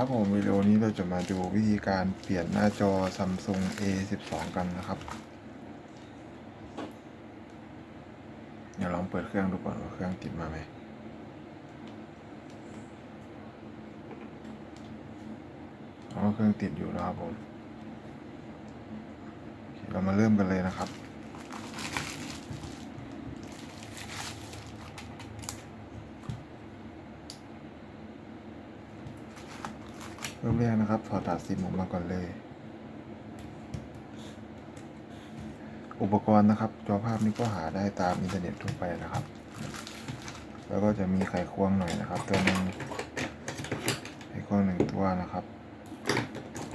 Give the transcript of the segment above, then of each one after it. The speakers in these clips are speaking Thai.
ครับผมวิดีโอนี้เราจะมาดูวิธีการเปลี่ยนหน้าจอ Samsung A12 กันนะครับ เดี๋ยวลองเปิดเครื่องดูก่อนว่าเครื่องติดมาไหมอ๋อเครื่องติดอยู่แล้วครับผมเรามาเริ่มกันเลยนะครับ เริ่มแรกนะครับ ถอดตัดซิมออกมาก่อนเลย อุปกรณ์นะครับ จอภาพนี้ก็หาได้ตามอินเทอร์เน็ตทั่วไปนะครับ แล้วก็จะมีไขควงหน่อยนะครับ ตัวหนึงไขควงหนึ่งตัวนะครับ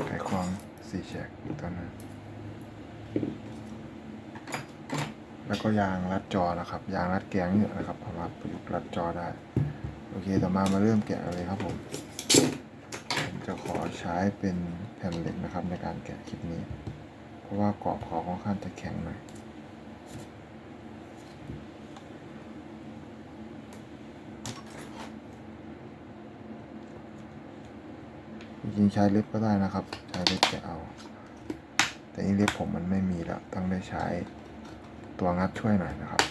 ไขควงสี่แฉกตัวนึงแล้วก็ยางรัดจอนะครับ ยางรัดแกงเนี่ยนะครับสามารถประยุกต์รัดจอได้ โอเค ต่อมามาเริ่มแกะเลยครับผม อใช้เป็นแผ่นเหล็กนะครับในการแกะคลิปนี้ เพราะว่ากรอบขอค่อนข้างจะแข็งหน่อยจริงๆใช้เล็บก็ได้นะครับ ใช้เล็บจะเอา แต่นี่เล็บผมมันไม่มีแล้ว ต้องได้ใช้ตัวงัดช่วยหน่อยนะครับ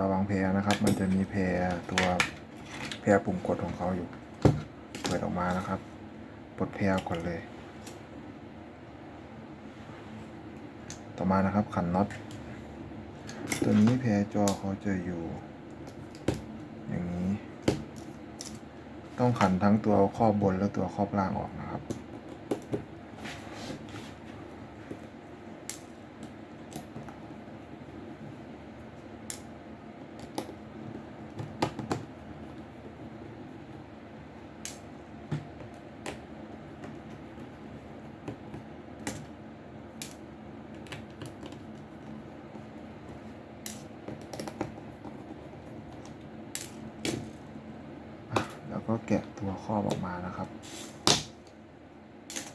ระวังแพรนะครับ มันจะมีแพรตัวแพรปุ่มกดของเขาอยู่ เปิดออกมานะครับ ปลดแพรก่อนเลย ต่อมานะครับขันน็อต ตัวนี้แพรจอเขาจะอยู่ อย่างนี้ ต้องขันทั้งตัวครอบบนและตัวครอบล่างออกนะครับ แล้วก็แกะตัว ครอบออกมานะครับ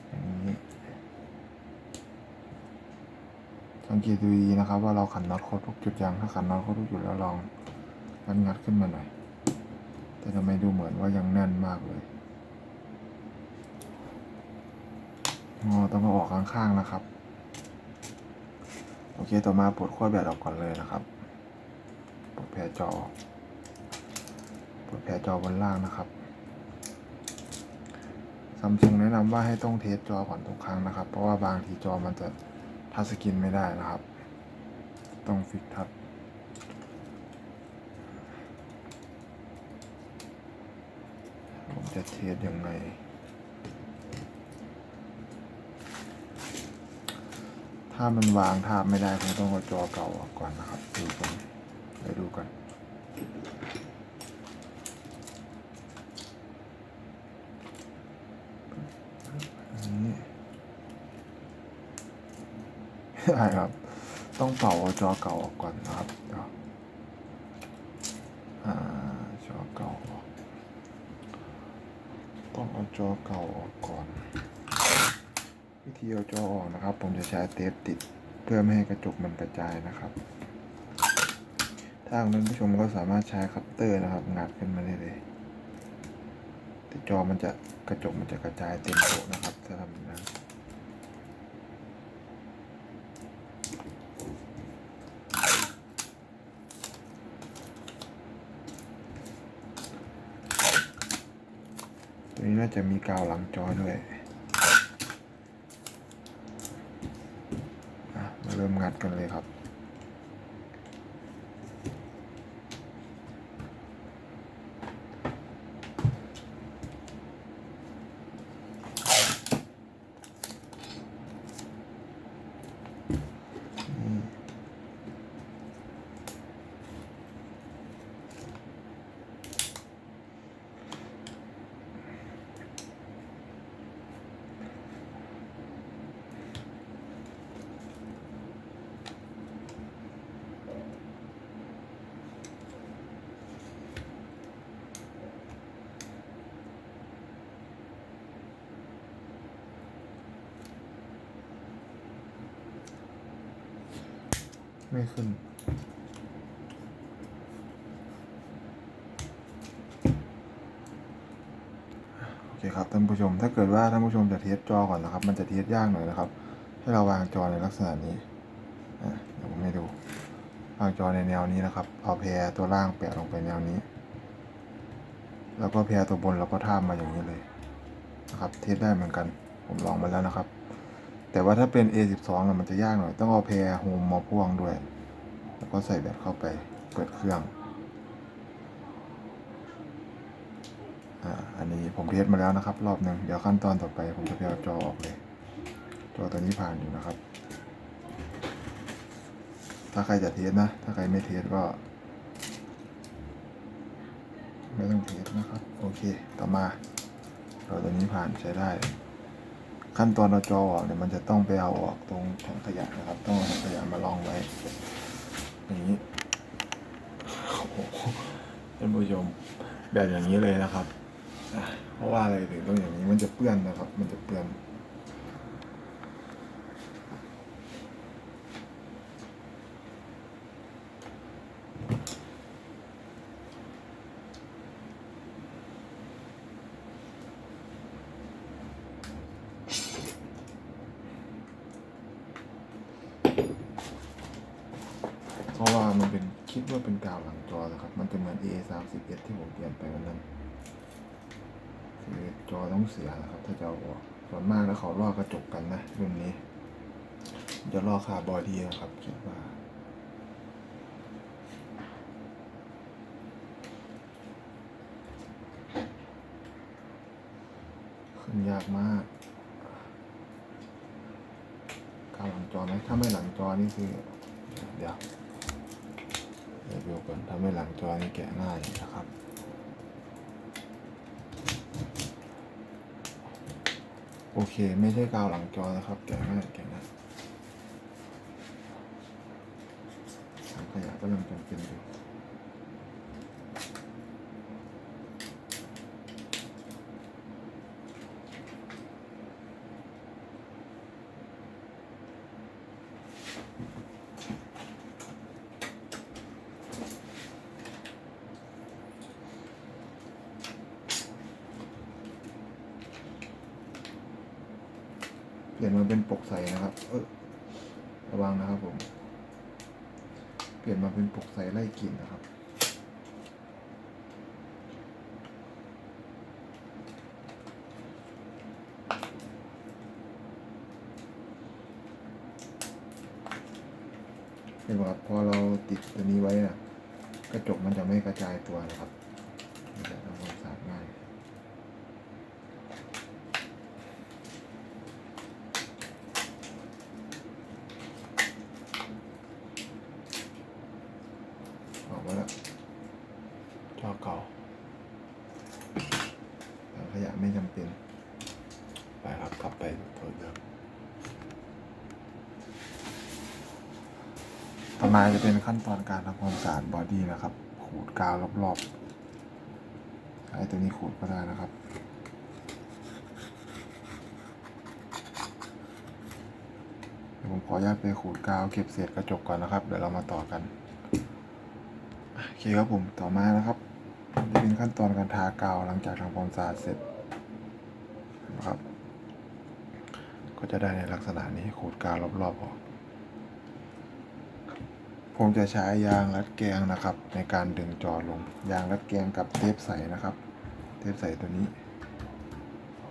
อย่างนี้ สังเกตดูดีนะครับ ว่าเราขันน็อตครบทุกจุดยังถ้าขันน็อตครบทุกจุดแล้วลองงัดงัดขึ้นมาหน่อย แต่ทำไมดูเหมือนว่ายังแน่นมากเลยอ๋อต้องเอาออกข้างๆนะครับ โอเคต่อมาปลดขั้วแบตออกก่อนเลยนะครับปลดแผรจอปลดแผรจอบนล่างนะครับ ซัมซุงแนะนำว่าให้ต้องเทสจอก่อนทุกครั้งนะครับ เพราะว่าบางทีจอมันจะทัชสกรีนไม่ได้นะครับ ต้องฟิกทัชผมจะเทสยังไงถ้ามันวางทาบไม่ได้ผมต้องเอาจอเก่าออกก่อนนะครับ ดูก่อนเดี๋ยวดูก่อนอัน ใช่ครับ ต้องเป่าจอเก่าออกก่อนนะครับอจอเก่าออกต้องเอาจอเก่าออกก่อน วิธีเอาจอออกนะครับ ผมจะใช้เทปติดเพื่อไม่ให้กระจกมันกระจายนะครับ ถ้าท่านผู้ชมก็สามารถใช้คัตเตอร์นะครับ งัดขึ้นมาได้เลยแต่จอมันจะกระจกมันจะกระจายเต็มโต๊ะนะครับถ้าทำแบบนั้น นี้น่าจะมีกาวหลังจอด้วยมาเริ่มงัดกันเลยครับ ไม่ขึ้น โอเคครับท่านผู้ชม ถ้าเกิดว่าท่านผู้ชมจะเทสจอก่อนนะครับ มันจะเทสยากหน่อยนะครับ ให้เราวางจอในลักษณะนี้เดี๋ยวผมให้ดูวางจอในแนวนี้นะครับเอาแพรตัวล่างแปะลงไปแนวนี้ แล้วก็แพรตัวบนเราก็ท่ามาอย่างนี้เลยนะครับ เทสได้เหมือนกัน ผมลองมาแล้วนะครับ แต่ว่าถ้าเป็น A12 อะมันจะยากหน่อย ต้องเอาแพรโฮมมาพ่วงด้วย แล้วก็ใส่แบตเข้าไปเปิดเครื่องอ่าอันนี้ผมเทสมาแล้วนะครับ รอบหนึ่งเดี๋ยวขั้นตอนต่อไป ผมจะไปเอาจอออกเลยจอตัวนี้ผ่านอยู่นะครับ ถ้าใครจะเทสนะ ถ้าใครไม่เทสก็ไม่ต้องเทสนะครับ โอเค ต่อมาจอตัวนี้ผ่านใช้ได้ ขั้นตอนเราจอออกเนี่ยมันจะต้องไปเอาออกตรงถังขยะนะครับ ต้องถังขยะมาลองไว้ อย่างนี้ท่านผู้ชมแบบอย่างนี้เลยนะครับเพราะว่าอะไรถึงต้องอย่างนี้มันจะเปื้อนนะครับ มันจะเปื้อน เพราะว่ามันเป็นคิดว่าเป็นกาวหลังจอนะครับ มันจะเหมือน A 3 1ที่ผมเปลี่ยนไปวันนั้นคือจอต้องเสียนะครับ ถ้าจะเอาออกส่วนมากแล้วเขาลอกกระจกกันนะรุ่นนี้ จะลอกคาบอดี้นะครับคิดว่าขึ้นยากมากกาวหลังจอไหมถ้าไม่หลังจอนี่คือเดี๋ยว ก่อนถ้าไม่หลังจอนี้แกะง่ายนะครับโอเค ไม่ใช่กาวหลังจอนะครับ แกะง่ายแกะง่ายถังขยะก็ยังจำเป็นอยู่ เปลี่ยนมาเป็นปกใสนะครับ เออระวังนะครับผม เปลี่ยนมาเป็นปกใสไล่กลิ่นนะครับเห็นไหมครับพอเราติดตัวนี้ไว้อะกระจกมันจะไม่กระจายตัวนะครับมันจะทำความสะอาดง่าย ออกมาแล้วจอเก่าถังขยะไม่จำเป็น ไปครับกลับไปตัวเดิมต่อ มาจะเป็นขั้นตอนการทำความสะอาดบอดี้นะครับ ขูดกาวรอบๆใช้ตัวนี้ขูดก็ได้นะครับเดี๋ยวผมขออนุญาตไปขูดกาวเก็บเศษกระจกก่อนนะครับ เดี๋ยวเรามาต่อกัน โอเคครับผมต่อมานะครับจะเป็นขั้นตอนการทากาวหลังจากทำความสะอาดเสร็จนะครับ ก็จะได้ในลักษณะนี้ขูดกาวรอบๆออก ผมจะใช้ยางรัดแกงนะครับ ในการดึงจอลง ยางรัดแกงกับเทปใสนะครับ เทปใสตัวนี้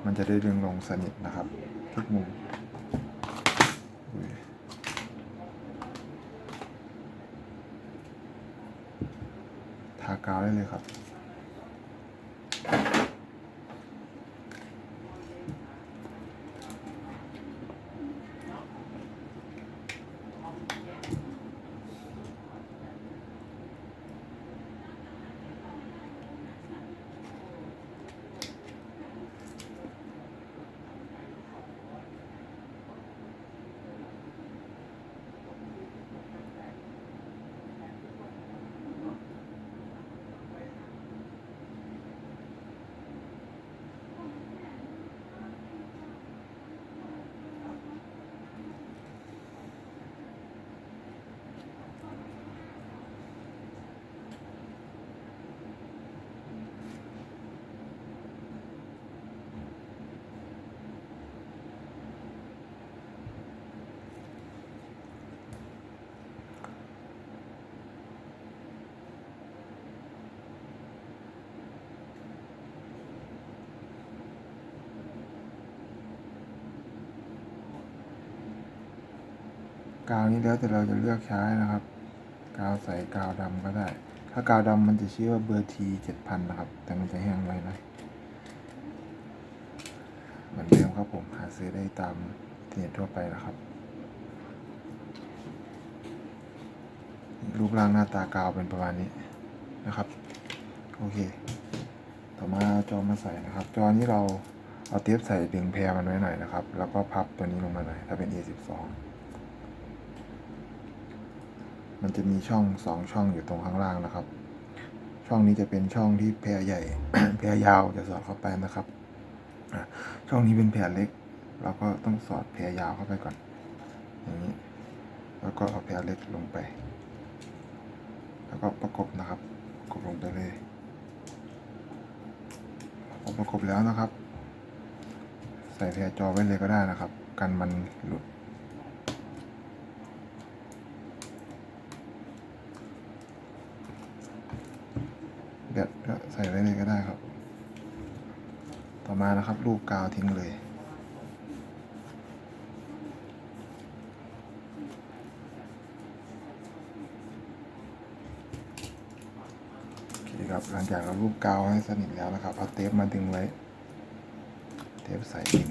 มันจะได้ดึงลงสนิทนะครับ ทุกมุมทากาวได้เลยครับ กาวนี้แล้วแต่เราจะเลือกใช้นะครับ กาวใสกาวดำก็ได้ ถ้ากาวดำมันจะชื่อว่าเบอร์ทีเจ็ดพันนะครับ แต่มันจะแห้งไวหน่อยเหมือนเดิมครับผมหาซื้อได้ตามเน็ตทั่วไปนะครับรูปร่างหน้าตากาวเป็นประมาณนี้นะครับ โอเค ต่อมาเอาจอมาใส่นะครับ จอนี้เราเอาเทปใส่ดึงแพรมันไว้หน่อยนะครับ แล้วก็พับตัวนี้ลงมาหน่อยถ้าเป็น A12 มันจะมีช่องสองช่องอยู่ตรงข้างล่างนะครับ ช่องนี้จะเป็นช่องที่แพรใหญ่แพรยาวจะสอดเข้าไปนะครับช่องนี้เป็นแพรเล็ก เราก็ต้องสอดแพรยาวเข้าไปก่อน อย่างนี้ แล้วก็เอาแพรเล็กลงไป แล้วก็ประกบนะครับประกบลงไปเลยพอประกบแล้วนะครับ ใส่แพรจอไว้เลยก็ได้นะครับ กันมันหลุด แบตก็ใส่ไว้เลยก็ได้ครับ ต่อมานะครับรูปกาวทิ้งเลยโอเคครับหลังจากเรารูปกาวให้สนิทแล้วนะครับเอาเทปมาดึงไว้ เทปใส่ดึง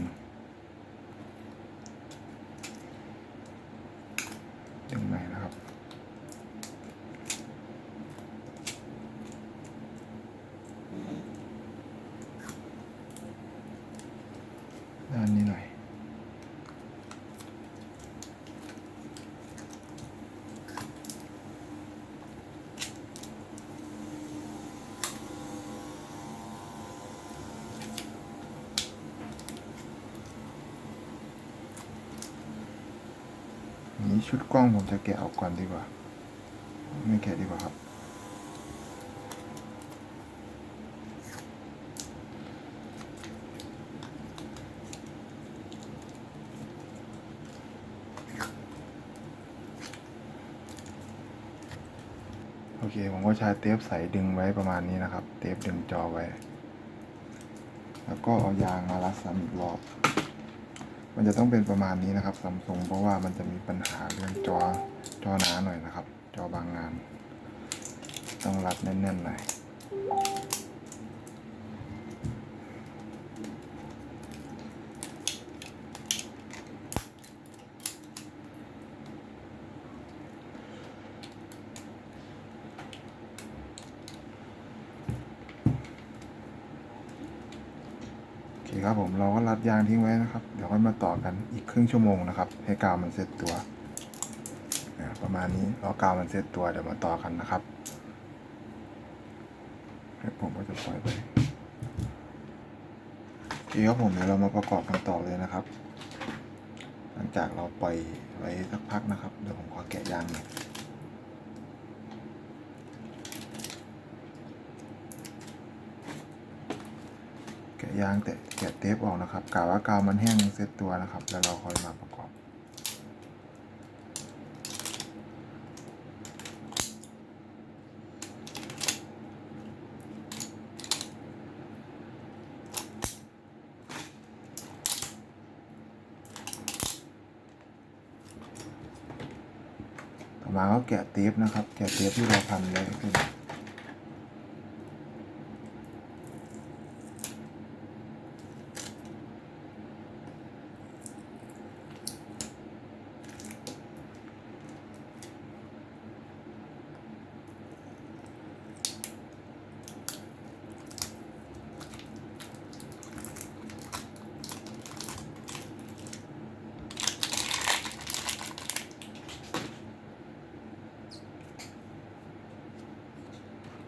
ดึงไหนนะครับ ด้านนี้หน่อย นี้ชุดกล้องผมจะแกะออกก่อนดีกว่า ไม่แกะดีกว่าครับ เค ผมก็ใช้เทปใสดึงไว้ประมาณนี้นะครับ เทปดึงจอไว้ แล้วก็เอายางมารัดซ้ำอีกรอบ มันจะต้องเป็นประมาณนี้นะครับซัมซุงเพราะว่ามันจะมีปัญหาเรื่องจอจอหนาหน่อยนะครับ จอบางงาน ต้องรัดแน่นๆหน่อย ครับผมเราก็รัดยางทิ้งไว้นะครับ เดี๋ยวค่อยมาต่อกันอีกครึ่งชั่วโมงนะครับ ให้กาวมันเซตตัวประมาณนี้รอกาวมันเซตตัวเดี๋ยวมาต่อกันนะครับให้ผมก็จะปล่อยไปโอเคครับผมเดี๋ยวเรามาประกอบกันต่อเลยนะครับ หลังจากเราปล่อยไว้สักพักนะครับ เดี๋ยวผมขอแกะยางหน่อยะยางแต่แกะเทปออกนะครับกะว่ากาวมันแห้งเซตตัวนะครับ แล้วเราค่อยมาประกอบ ต่อมาก็แกะเทปนะครับ แกะเทปที่เราพันไว้ขึ้น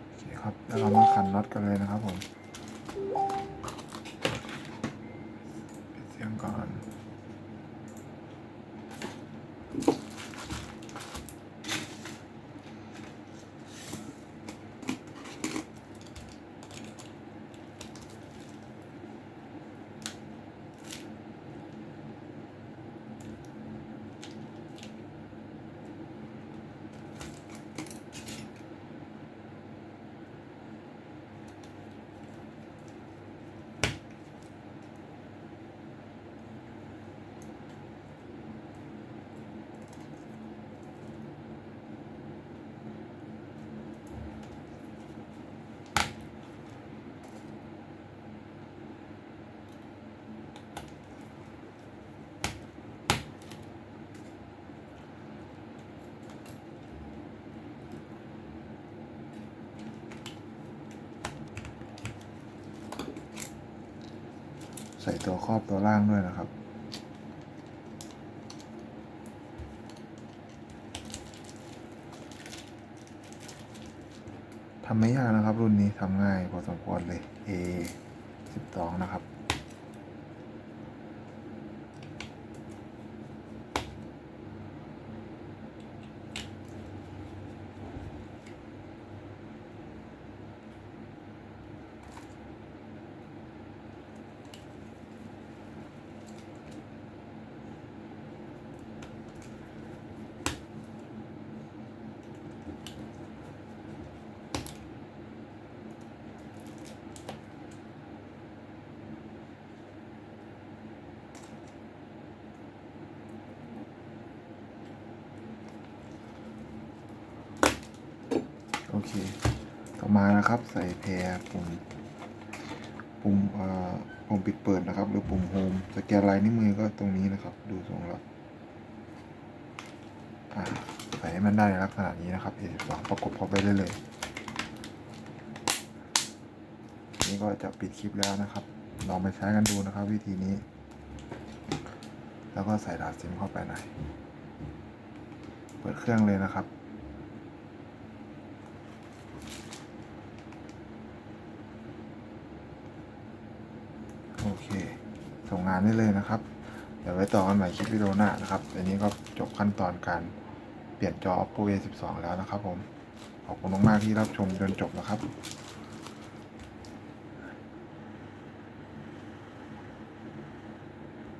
โอเคครับ แล้วเรามาขันน็อต กันเลยนะครับผมปิดเสียงก่อน โใส่ตัวครอบตัวล่างด้วยนะครับ ทำไม่ยากนะครับรุ่นนี้ทำง่ายพอสมควรเลย A 12 นะครับ โอเค ต่อ มานะครับ ใส่แพรปุ่มปุ่มเอ่อปุ่มปิดเปิดนะครับ หรือปุ่มโฮมสแกนลายนิ้วมือก็ตรงนี้นะครับ ดูทรงแล้วอ่าใส่ให้มันได้ในลักษณะนี้นะครับ A12 ประกบเข้าไปได้เลยนี่ก็จะปิดคลิปแล้วนะครับ ลองไปใช้กันดูนะครับ วิธีนี้ แล้วก็ใส่ดาดซิมเข้าไปหน่อย เปิดเครื่องเลยนะครับ เค ส่งงานได้เลยนะครับ เดี๋ยวไว้ต่อกันใหม่คลิปวิดีโอหน้านะครับ อันนี้ก็จบขั้นตอนการเปลี่ยนจอ Oppo A12 แล้วนะครับผม ขอบคุณมากๆที่รับชมจนจบนะครับ